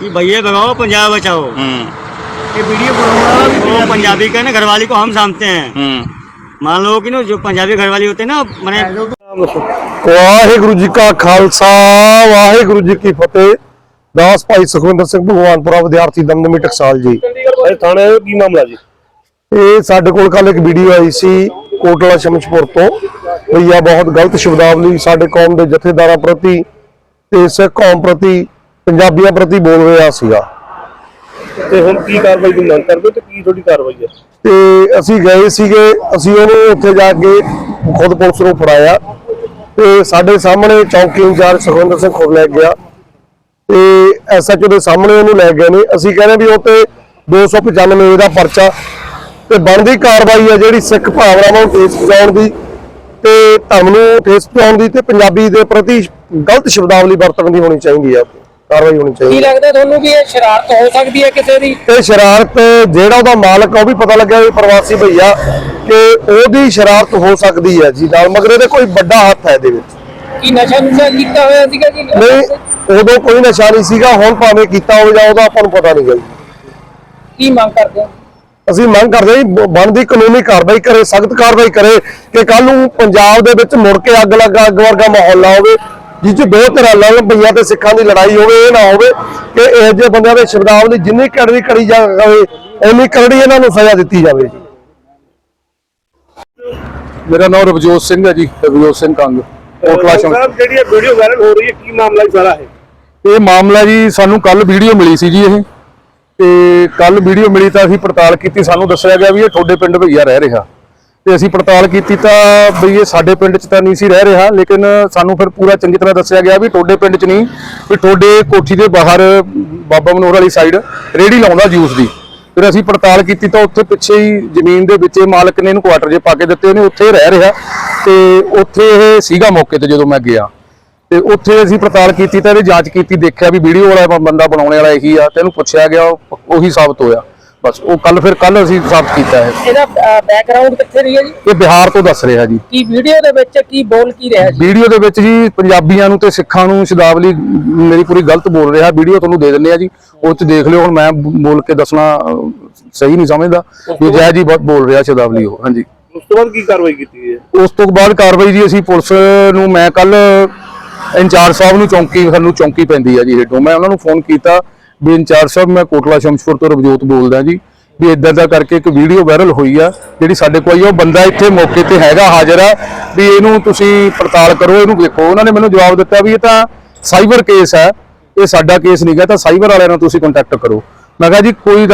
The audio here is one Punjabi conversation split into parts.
कि भैया भगाओ पंजाब बचाओ हम्म ये वीडियो बनाना वो पंजाबी का ना घरवाली को हम सामते हैं हम्म मान लो कि ना जो पंजाबी घरवाली होते हैं ना मैंने ਵਾਹਿਗੁਰੂ ਜੀ ਕਾ ਖਾਲਸਾ ਵਾਹਿਗੁਰੂ ਜੀ ਕੀ ਫਤਿਹ ਦਾਸ ਭਾਈ ਸੁਖਵਿੰਦਰ ਸਿੰਘ ਭਗਵਾਨਪੁਰਾ ਵਿਦਿਆਰਥੀ ਦਮਦਮੀ ਟਕਸਾਲ ਜੀ ਇਹ ਥਾਣੇ ਦਾ ਕੀ ਮਾਮਲਾ ਜੀ ਇਹ ਸਾਡੇ ਕੋਲ ਕੱਲ ਇੱਕ ਵੀਡੀਓ ਆਈ ਸੀ ਕੋਟਲਾ ਸ਼ਮਸ਼ਪੁਰ ਤੋਂ ਭਈਆ ਬਹੁਤ ਗਲਤ ਸ਼ਬਦਾਵਲੀ ਸਾਡੇ ਕੌਮ ਦੇ ਜਥੇਦਾਰਾਂ ਪ੍ਰਤੀ ਤੇ ਸਿੱਖ ਕੌਮ ਪ੍ਰਤੀ ਪੰਜਾਬੀਆਂ ਪ੍ਰਤੀ ਬੋਲ ਰਿਹਾ ਸੀਗਾ। ਤੇ ਹੁਣ ਕੀ ਕਾਰਵਾਈ ਦੀ ਮੰਗ ਕਰਦੇ ਹੋ ਤੇ ਕੀ ਤੁਹਾਡੀ ਕਾਰਵਾਈ ਹੈ? ਤੇ ਅਸੀਂ ਗਏ ਸੀਗੇ ਅਸੀਂ ਉਹਨੂੰ ਉੱਥੇ ਜਾ ਕੇ ਖੁਦ ਪੁਲਿਸ ਨੂੰ ਫੜਾਇਆ। ਤੇ ਸਾਡੇ ਸਾਹਮਣੇ ਚੌਂਕੀ ਇੰਚਾਰਜ ਸੁਖਵਿੰਦਰ ਸਿੰਘ ਖੁਦ ਲੈ ਗਿਆ। ਤੇ ਐਸਐਚਓ ਦੇ ਸਾਹਮਣੇ ਉਹਨੂੰ ਲੈ ਗਏ ਨੇ। ਅਸੀਂ ਕਹਿੰਦੇ ਵੀ ਉਹ ਤੇ 295 ਦਾ ਪਰਚਾ ਤੇ ਬਣਦੀ ਕਾਰਵਾਈ ਹੈ ਜਿਹੜੀ ਸਿੱਖ ਭਾਵਨਾਵਾਂ ਨੂੰ ਠੇਸ ਪਹੁੰਚਾਉਣ ਦੀ ਤੇ ਧਰਮ ਨੂੰ ਠੇਸ ਪਹੁੰਚਾਉਣ ਦੀ ਤੇ ਪੰਜਾਬੀ ਦੇ ਪ੍ਰਤੀ ਗਲਤ ਸ਼ਬਦਾਵਲੀ ਵਰਤਣ ਦੀ ਹੋਣੀ ਚਾਹੀਦੀ ਹੈ। ਕਾਰਵਾਈ ਹੋਣੀ ਕੀ ਚਾਹੀਦੀ। ਹੈ ਲੱਗਦਾ ਤੁਹਾਨੂੰ ਵੀ ਇਹ ਸ਼ਰਾਰਤ ਹੋ ਸਕਦੀ ਹੈ ਕਿਸੇ ਦੀ? ਇਹ ਸ਼ਰਾਰਤ ਜਿਹੜਾ ਉਹਦਾ ਮਾਲਕ ਆ ਉਹ ਵੀ ਪਤਾ ਲੱਗਿਆ ਵੀ ਪ੍ਰਵਾਸੀ ਭਈਆ ਕਿ ਉਹਦੀ ਸ਼ਰਾਰਤ ਹੋ ਸਕਦੀ ਹੈ ਜੀ ਨਾਲ ਮਗਰ ਇਹਦੇ ਕੋਈ ਵੱਡਾ ਹੱਥ ਹੈ ਇਹਦੇ ਵਿੱਚ। ਕੀ ਨਸ਼ਾ ਨੁਸ਼ਾ ਕੀਤਾ ਹੋਇਆ ਸੀਗਾ ਜੀ? ਨਹੀਂ ਉਦੋਂ ਕੋਈ ਨਸ਼ਾ ਨਹੀਂ ਸੀਗਾ ਹੁਣ ਭਾਵੇਂ ਕੀਤਾ ਹੋਵੇ ਜਾਂ ਉਹਦਾ ਆਪਾਂ ਨੂੰ ਪਤਾ ਨਹੀਂ ਗਾ ਜੀ। ਕੀ ਮੰਗ ਕਰਦੇ ਹੋ? ਅਸੀਂ ਮੰਗ ਕਰਦੇ ਹਾਂ ਬਣਦੀ ਕਾਨੂੰਨੀ ਕਾਰਵਾਈ ਕਰੇ ਸਖਤ ਕਾਰਵਾਈ ਕਰੇ ਕਿ ਕੱਲ ਨੂੰ ਪੰਜਾਬ ਦੇ ਵਿੱਚ ਮੁੜ ਕੇ ਅੱਗ ਲੱਗਾ ਅੱਗ ਵਰਗਾ ਮਾਹੌਲ ਨਾ ਹੋਵੇ। ਜਿਸ 'ਚ ਦੋ ਤਰ੍ਹਾਂ ਨਾਲ ਭਈਆ ਤੇ ਸਿੱਖਾਂ ਦੀ ਲੜਾਈ ਹੋਵੇ ਇਹ ਨਾ ਹੋਵੇ ਕਿ ਇਹੋ ਜਿਹੇ ਬੰਦਿਆਂ ਦੇ ਸ਼ਬਦਾਵਲੀ ਜਿੰਨੀ ਕੜਵੀ ਕਰੀ ਜਾਵੇ ਉਨੀ ਕਰੜੀ ਇਹਨਾਂ ਨੂੰ ਸਜ਼ਾ ਦਿੱਤੀ ਜਾਵੇ। ਮੇਰਾ ਨਾਮ ਰਵਜੋਤ ਸਿੰਘ ਹੈ ਜੀ ਰਵਜੋਤ ਸਿੰਘ ਕੰਗ। ਕੋਟਲਾ ਸ਼ੰਕ ਸਾਹਿਬ ਜਿਹੜੀ ਇਹ ਵੀਡੀਓ ਵਾਇਰਲ ਹੋ ਰਹੀ ਹੈ ਕੀ ਮਾਮਲਾ ਜੀ ਸਾਰਾ ਹੈ ਇਹ ਮਾਮਲਾ ਜੀ ਸਾਨੂੰ ਕੱਲ ਵੀਡੀਓ ਮਿਲੀ ਸੀ ਜੀ ਇਹ। ਤੇ ਕੱਲ ਵੀਡੀਓ ਮਿਲੀ ਤਾਂ ਅਸੀਂ ਪੜਤਾਲ ਕੀਤੀ ਸਾਨੂੰ ਦੱਸਿਆ ਗਿਆ ਵੀ ਇਹ ਤੁਹਾਡੇ ਪਿੰਡ ਭਈਆ ਰਹਿ ਰਿਹਾ। ਤੇ ਅਸੀਂ ਪੜਤਾਲ ਕੀਤੀ ਤਾਂ ਬਈ ਇਹ ਸਾਡੇ ਪਿੰਡ 'ਚ ਤਾਂ ਨਹੀਂ ਸੀ ਰਹਿ ਰਿਹਾ, ਲੇਕਿਨ ਸਾਨੂੰ ਫਿਰ ਪੂਰਾ ਚੰਗੀ ਤਰ੍ਹਾਂ ਦੱਸਿਆ ਗਿਆ ਵੀ ਤੁਹਾਡੇ ਪਿੰਡ 'ਚ ਨਹੀਂ, ਵੀ ਤੁਹਾਡੇ ਕੋਠੀ ਦੇ ਬਾਹਰ ਬਾਬਾ ਮਨੋਹਰ ਵਾਲੀ ਸਾਈਡ ਰੇੜੀ ਲਾਉਂਦਾ ਜੂਸ ਦੀ। ਫਿਰ ਅਸੀਂ ਪੜਤਾਲ ਕੀਤੀ ਤਾਂ ਉੱਥੇ ਪਿੱਛੇ ਹੀ ਜ਼ਮੀਨ ਦੇ ਵਿੱਚ ਮਾਲਕ ਨੇ ਇਹਨੂੰ ਕੁਆਟਰ ਜੇ ਪਾ ਕੇ ਦਿੱਤੇ ਨੇ ਉੱਥੇ ਰਹਿ ਰਿਹਾ ਤੇ ਉੱਥੇ ਇਹ ਸੀਗਾ ਮੌਕੇ ਤੇ ਜਦੋਂ ਮੈਂ ਗਿਆ। ਤੇ ਉੱਥੇ ਅਸੀਂ ਪੜਤਾਲ ਕੀਤੀ ਤਾਂ ਇਹਦੀ ਜਾਂਚ ਕੀਤੀ, ਦੇਖਿਆ ਵੀ ਵੀਡੀਓ ਵਾਲਾ ਬੰਦਾ ਬਣਾਉਣੇ ਵਾਲਾ ਇਹੀ ਆ, ਤੇ ਇਹਨੂੰ ਪੁੱਛਿਆ ਗਿਆ ਉਹੀ ਸਾਬਤ ਹੋਇਆ। ਬਸ ਉਹ ਕੱਲ ਫਿਰ ਕੱਲ ਅਸੀਂ ਸਾਬਤ ਕੀਤਾ ਹੈ। ਇਹਦਾ ਬੈਕਗ੍ਰਾਉਂਡ ਕਿੱਥੇ ਰਹੀ ਹੈ ਜੀ? ਇਹ ਬਿਹਾਰ ਤੋਂ ਦੱਸ ਰਿਹਾ ਜੀ। ਕੀ ਵੀਡੀਓ ਦੇ ਵਿੱਚ ਕੀ ਬੋਲ ਕੀ ਰਿਹਾ ਜੀ? ਵੀਡੀਓ ਦੇ ਵਿੱਚ ਜੀ ਪੰਜਾਬੀਆਂ ਨੂੰ ਤੇ ਸਿੱਖਾਂ ਨੂੰ ਸ਼ਬਦਾਵਲੀ ਮੇਰੀ ਪੂਰੀ ਗਲਤ ਬੋਲ ਰਿਹਾ। ਵੀਡੀਓ ਤੁਹਾਨੂੰ ਦੇ ਦਿੰਨੇ ਆ ਜੀ। ਉਹ ਚ ਦੇਖ ਲਿਓ ਹੁਣ ਮੈਂ ਬੋਲ ਕੇ ਦੱਸਣਾ ਸਹੀ ਨਹੀਂ ਸਮਝਦਾ। ਵੀ ਜੈ ਜੀ ਬਹੁਤ ਬੋਲ ਰਿਹਾ ਸ਼ਬਦਾਵਲੀ ਉਹ ਹਾਂਜੀ। ਉਸ ਤੋਂ ਬਾਅਦ ਕੀ ਕਾਰਵਾਈ ਕੀਤੀ ਹੈ? ਉਸ ਤੋਂ ਬਾਅਦ ਕਾਰਵਾਈ ਜੀ ਅਸੀਂ ਪੁਲਿਸ ਨੂੰ ਮੈਂ ਕੱਲ ਇੰਚਾਰਜ ਸਾਹਿਬ ਨੂੰ ਚੌਂਕੀ ਸਾਨੂੰ ਚੌਂਕੀ ਪੈਂਦੀ ਆ ਜੀ ਹੇਠੋਂ। ਮੈਂ ਉਹਨਾਂ ਨੂੰ ਫੋਨ ਕੀਤਾ ਵੀ ਇੰਚਾਰਜ ਸਾਹਿਬ ਮੈਂ ਕੋਟਲਾ ਸ਼ਮਸ਼ਪੁਰ ਤੋਂ ਰਵਜੋਤ ਬੋਲਦਾ ਜੀ ਵੀ ਇਦਾਂ ਦਾ ਕਰਕੇ ਇੱਕ ਵੀਡੀਓ ਵਾਇਰਲ ਹੋਈ ਆ ਜਿਹੜੀ ਸਾਡੇ ਕੋਲ ਆਈ ਆ, ਉਹ ਬੰਦਾ ਇੱਥੇ ਮੌਕੇ ਤੇ ਹੈਗਾ ਹਾਜ਼ਰ ਆ ਵੀ ਇਹਨੂੰ ਤੁਸੀਂ ਪੜਤਾਲ ਕਰੋ ਇਹਨੂੰ ਦੇਖੋ। ਉਹਨਾਂ ਨੇ ਮੈਨੂੰ ਜਵਾਬ ਦਿੱਤਾ ਵੀ ਇਹ ਤਾਂ ਸਾਈਬਰ ਕੇਸ ਹੈ ਇਹ ਸਾਡਾ ਕੇਸ ਨਹੀਂ ਗਾ ਤਾਂ ਸਾਈਬਰ ਵਾਲਿਆਂ ਨਾਲ ਤੁਸੀਂ ਕੰਟੈਕਟ ਕਰੋ। ਮੈਂ ਕਿਹਾ ਜੀ ਕੋਈ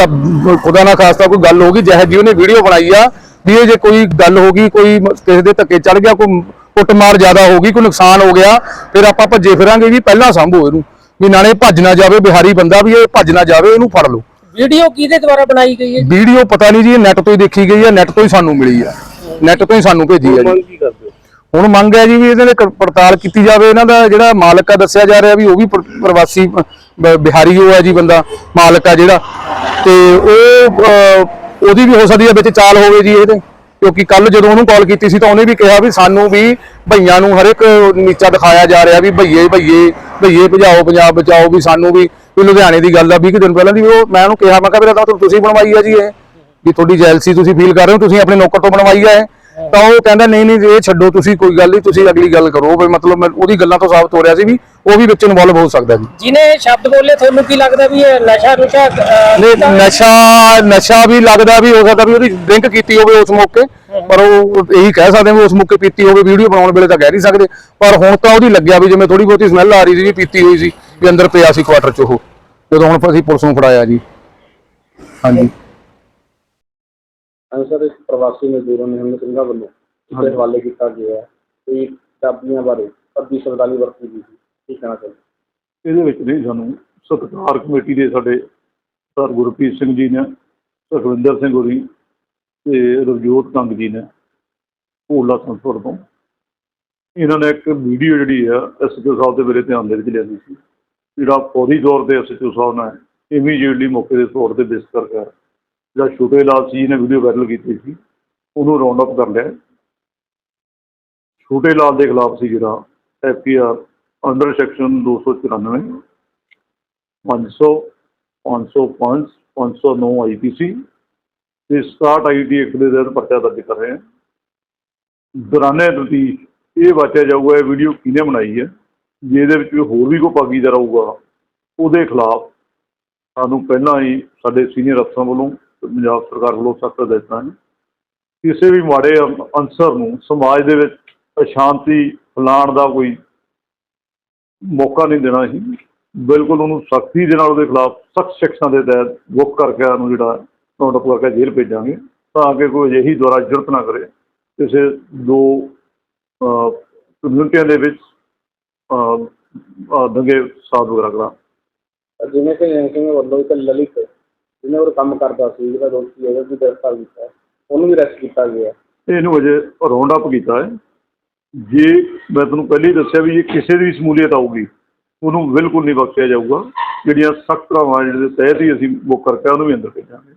ਖੁਦਾ ਨਾ ਖਾਸਤਾ ਕੋਈ ਗੱਲ ਹੋ ਗਈ ਜਿਹੇ ਜੀ ਉਹਨੇ ਵੀਡੀਓ ਬਣਾਈ ਆ ਵੀ ਇਹ ਜੇ ਕੋਈ ਗੱਲ ਹੋ ਗਈ ਕੋਈ ਕਿਸੇ ਦੇ ਧੱਕੇ ਚੜ ਗਿਆ ਕੋਈ ਕੁੱਟਮਾਰ ਜ਼ਿਆਦਾ ਹੋ ਗਈ ਕੋਈ ਨੁਕਸਾਨ ਹੋ ਗਿਆ ਫਿਰ ਆਪਾਂ ਭੱਜੇ ਫਿਰਾਂਗੇ ਜੀ ਪਹਿਲਾਂ ਸੰਭੋ ਇਹਨੂੰ। ਵੀ ਨਾਲੇ ਭੱਜ ਨਾ ਜਾਵੇ ਬਿਹਾਰੀ ਬੰਦਾ ਵੀ ਇਹ ਭੱਜ ਨਾ ਜਾਵੇ ਇਹਨੂੰ ਫੜ ਲਓ। ਵੀਡੀਓ ਕਿਹਦੇ ਦੁਆਰਾ ਬਣਾਈ ਗਈ ਹੈ? ਵੀਡੀਓ ਪਤਾ ਨਹੀਂ ਜੀ ਇਹ ਨੈਟ ਤੋਂ ਹੀ ਦੇਖੀ ਗਈ ਹੈ ਨੈਟ ਤੋਂ ਹੀ ਸਾਨੂੰ ਮਿਲੀ ਆ ਨੈਟ ਤੋਂ ਹੀ ਸਾਨੂੰ ਭੇਜੀ ਆ ਜੀ। ਹੋ? ਹੁਣ ਮੰਗ ਹੈ ਜੀ ਵੀ ਇਹਦੇ ਨੇ ਕ- ਪੜਤਾਲ ਕੀਤੀ ਜਾਵੇ ਇਹਨਾਂ ਦਾ ਜਿਹੜਾ ਮਾਲਕ ਆ ਦੱਸਿਆ ਜਾ ਰਿਹਾ ਵੀ ਉਹ ਵੀ ਪ੍ਰ- ਪ੍ਰਵਾਸੀ ਬਿਹਾਰੀ ਉਹ ਹੈ ਜੀ ਬੰਦਾ ਮਾਲਕ ਆ ਜਿਹੜਾ। ਤੇ ਉਹ ਉਹਦੀ ਵੀ ਹੋ ਸਕਦੀ ਹੈ ਵਿੱਚ ਚਾਲ ਹੋਵੇ ਜੀ ਇਹਦੇ। ਕਿਉਂਕਿ ਕੱਲ ਜਦੋਂ ਉਹਨੂੰ ਕਾਲ ਕੀਤੀ ਸੀ ਤਾਂ ਉਹਨੇ ਵੀ ਕਿਹਾ ਵੀ ਸਾਨੂੰ ਵੀ ਭਈਆਂ ਨੂੰ ਹਰ ਇੱਕ ਨੀਚਾ ਦਿਖਾਇਆ ਜਾ ਰਿਹਾ ਵੀ ਭਈਏ ਭਈਏ ਭਈਏ ਭਜਾਓ ਪੰਜਾਬ, ਬਚਾਓ ਵੀ ਸਾਨੂੰ ਵੀ ਵੀ ਲੁਧਿਆਣੇ ਦੀ ਗੱਲ ਆ 20 ਕੁ ਦਿਨ ਪਹਿਲਾਂ ਦੀ ਵੀ ਉਹ ਮੈਂ ਉਹਨੂੰ ਕਿਹਾ, ਮੈਂ ਕਿਹਾ ਵੀਰੇ ਤਾਂ ਤੁਸੀਂ ਬਣਵਾਈ ਆ ਜੀ ਇਹ, ਵੀ ਤੁਹਾਡੀ ਜੈਲਸੀ ਤੁਸੀਂ ਫੀਲ ਕਰ ਰਹੇ ਹੋ, ਤੁਸੀਂ ਆਪਣੇ ਨੌਕਰ ਤੋਂ ਬਣਵਾਈ ਆ ਇਹ। ਤਾਂ ਉਹ ਕਹਿੰਦਾ ਨਹੀਂ ਨਹੀਂ ਇਹ ਛੱਡੋ ਤੁਸੀਂ ਕੋਈ ਗੱਲ ਨਹੀਂ ਤੁਸੀਂ ਅਗਲੀ ਗੱਲ ਕਰੋ। ਵੀ ਮਤਲਬ ਉਹਦੀ ਗੱਲਾਂ ਤੋਂ ਸਾਬਤ ਹੋ ਰਿਹਾ ਸੀ ਵੀ ਉਹ ਵੀ ਵਿੱਚ ਇਨਵੋਲਵ ਹੋ ਸਕਦਾ ਜੀ। ਜਿਹਨੇ ਇਹ ਸ਼ਬਦ ਬੋਲੇ ਤੁਹਾਨੂੰ ਕੀ ਲੱਗਦਾ ਵੀ ਇਹ ਨਸ਼ਾ ਨੁਸ਼ਾ ਨਹੀਂ ਨਸ਼ਾ ਨਸ਼ਾ ਵੀ ਲੱਗਦਾ ਵੀ ਹੋ ਸਕਦਾ ਵੀ ਉਹਦੀ ਡਰਿੰਕ ਕੀਤੀ ਹੋਵੇ ਉਸ ਮੌਕੇ ਪਰ ਉਹ ਇਹੀ ਕਹਿ ਸਕਦੇ ਵੀ ਉਸ ਮੌਕੇ ਪੀਤੀ ਹੋਵੇ ਵੀਡੀਓ ਬਣਾਉਣ ਵੇਲੇ ਤਾਂ ਕਹਿ ਨਹੀਂ ਸਕਦੇ। ਪਰ ਹੁਣ ਤਾਂ ਉਹਦੀ ਲੱਗਿਆ ਵੀ ਜਿਵੇਂ ਥੋੜੀ ਬਹੁਤੀ ਸਮੈਲ ਆ ਰਹੀ ਸੀ ਵੀ ਪੀਤੀ ਹੋਈ ਸੀ ਵੀ ਅੰਦਰ ਪਿਆ ਸੀ ਕੁਆਟਰ 'ਚ ਉਹ। ਜਦੋਂ ਹੁਣ ਅਸੀਂ ਪੁਲਿਸ ਨੂੰ ਫੜਾਇਆ ਜੀ। ਹਾਂਜੀ। ਸਰ ਇਸ ਪ੍ਰਵਾਸੀ ਮਜ਼ਦੂਰਾਂ ਨੇ ਹਮਨੇ ਸਿੰਘਾਂ ਵੱਲੋਂ ਇਸ ਹਵਾਲੇ ਕੀਤਾ ਗਿਆ ਹੈ ਤੇ ਚਾਬੀਆਂ ਬਾਰੇ ਅੱਧੀ ਸ਼ਬਦਾਲੀ ਵਰਤੀ ਗਈ ਸੀ। ਕੀ ਕਹਿਣਾ ਚਾਹੁੰਦੇ ਇਹਦੇ ਵਿੱਚ ਨਹੀਂ ਸਾਨੂੰ ਸਤਿਕਾਰ ਕਮੇਟੀ ਦੇ ਸਾਡੇ ਸਰ ਗੁਰਪ੍ਰੀਤ ਸਿੰਘ ਜੀ ਨੇ ਸੁਖਵਿੰਦਰ ਸਿੰਘ ਹੋਰੀ ਤੇ ਰਵਜੋਤ ਕੰਗ ਜੀ ਨੇ ਭੋਲਾ ਸੰਸਪੁਰ ਤੋਂ। ਇਹਨਾਂ ਨੇ ਇੱਕ ਵੀਡੀਓ ਜਿਹੜੀ ਆ ਐਸਐਚਓ ਸਾਹਿਬ ਦੇ ਮੇਰੇ ਧਿਆਨ ਦੇ ਵਿੱਚ ਲਿਆਂਦੀ ਸੀ। ਜਿਹੜਾ ਫੌਰੀ ਤੌਰ ਤੇ ਐਸਐਚਓ ਸਾਹਿਬ ਨੇ ਇਮੀਡੀਏਟਲੀ ਮੌਕੇ ਦੇ ਤੌਰ ਤੇ ਵਿਜ਼ਿਟ ਕਰਕੇ ਜਿਹੜਾ ਛੋਟੇ ਲਾਲ ਸੀ ਨੇ ਵੀਡੀਓ ਵਾਇਰਲ ਕੀਤੀ ਸੀ, ਉਹਨੂੰ ਰਾਉਂਡ ਅਪ ਕਰ ਲਿਆ। ਛੋਟੇ ਲਾਲ ਦੇ ਖਿਲਾਫ ਸੀ ਜਿਹੜਾ F K R under section 294 500 505 509 IPC ਤੇ 67 ਆਈਟੀ ਐਕਟ ਦੇ ਤਹਿਤ ਪਰਚਾ ਦਰਜ ਕਰ ਰਹੇ ਹਾਂ ਦੌਰਾਨੇ ਤਫਤੀਸ਼ ਇਹ ਵਾਚਿਆ ਜਾਊਗਾ, ਇਹ ਵੀਡੀਓ ਕਿਹਨੇ ਬਣਾਈ ਹੈ ਜੇ ਇਹਦੇ ਵਿੱਚ ਹੋਰ ਵੀ ਕੋਈ ਭਾਗੀਦਾਰ ਹੋਊਗਾ ਉਹਦੇ ਖਿਲਾਫ ਸਾਨੂੰ ਪਹਿਲਾਂ ਹੀ ਸਾਡੇ ਸੀਨੀਅਰ ਅਫਸਰਾਂ ਵੱਲੋਂ ਪੰਜਾਬ ਸਰਕਾਰ ਵੱਲੋਂ ਸਖਤ ਹਦਾਇਤਾਂ ਨੇ। ਕਿਸੇ ਵੀ ਮਾੜੇ ਅੰ- ਨੂੰ ਸਮਾਜ ਦੇ ਵਿੱਚ ਅਸ਼ਾਂਤੀ ਫੈਲਾਉਣ ਦਾ ਕੋਈ ਮੌਕਾ ਨਹੀਂ ਦੇਣਾ ਸੀ। ਬਿਲਕੁਲ ਉਹਨੂੰ ਸਖਤੀ ਦੇ ਨਾਲ ਉਹਦੇ ਖਿਲਾਫ ਸਖਤ ਸ਼ਿਕਸ਼ਾ ਦੇ ਤਹਿਤ ਬੁੱਕ ਕਰਕੇ ਉਹਨੂੰ ਜਿਹੜਾ ਨੋਟਿਸ ਕਰਕੇ ਜੇਲ੍ਹ ਭੇਜਾਂਗੇ ਤਾਂ ਕਿ ਕੋਈ ਅਜਿਹੀ ਦੁਆਰਾ ਜੁਰਤ ਨਾ ਕਰੇ। ਕਿਸੇ ਦੋ ਕਮਿਊਨਿਟੀਆਂ ਦੇ ਵਿੱਚ ਦੰਗੇ ਸਾਧ ਵਗੈਰਾ ਕਰਾਂ। ਜਿਵੇਂ ਕਿ ਸਿੰਘ ਵੱਲੋਂ ਇੱਕ ਲਲਿਤ ਜਿਹਨੇ ਉਹ ਕੰਮ ਕਰਦਾ ਸੀ ਜਿਹੜਾ ਦੋਸ਼ੀ ਹੈ ਉਹਨੂੰ ਗ੍ਰਿਫਤਾਰ ਕੀਤਾ ਹੈ। ਉਹਨੂੰ ਵੀ ਅਰੈਸਟ ਕੀਤਾ ਗਿਆ ਹੈ। ਇਹਨੂੰ ਅਜੇ ਰਾਉਂਡ ਅਪ ਕੀਤਾ ਹੈ ਜੇ ਮੈਂ ਤੁਹਾਨੂੰ ਪਹਿਲਾਂ ਹੀ ਦੱਸਿਆ ਵੀ ਇਹ ਕਿਸੇ ਦੀ ਵੀ ਸ਼ਮੂਲੀਅਤ ਆਊਗੀ, ਉਹਨੂੰ ਬਿਲਕੁਲ ਨਹੀਂ ਬਖਸ਼ਿਆ ਜਾਊਗਾ ਜਿਹੜੀਆਂ ਸਖਤ ਧਾਰਾਵਾਂ ਜਿਹੜੇ ਤਹਿਤ ਹੀ ਅਸੀਂ ਬੁੱਕ ਕਰਕੇ ਉਹਨੂੰ ਵੀ ਅੰਦਰ ਭੇਜਾਂਗੇ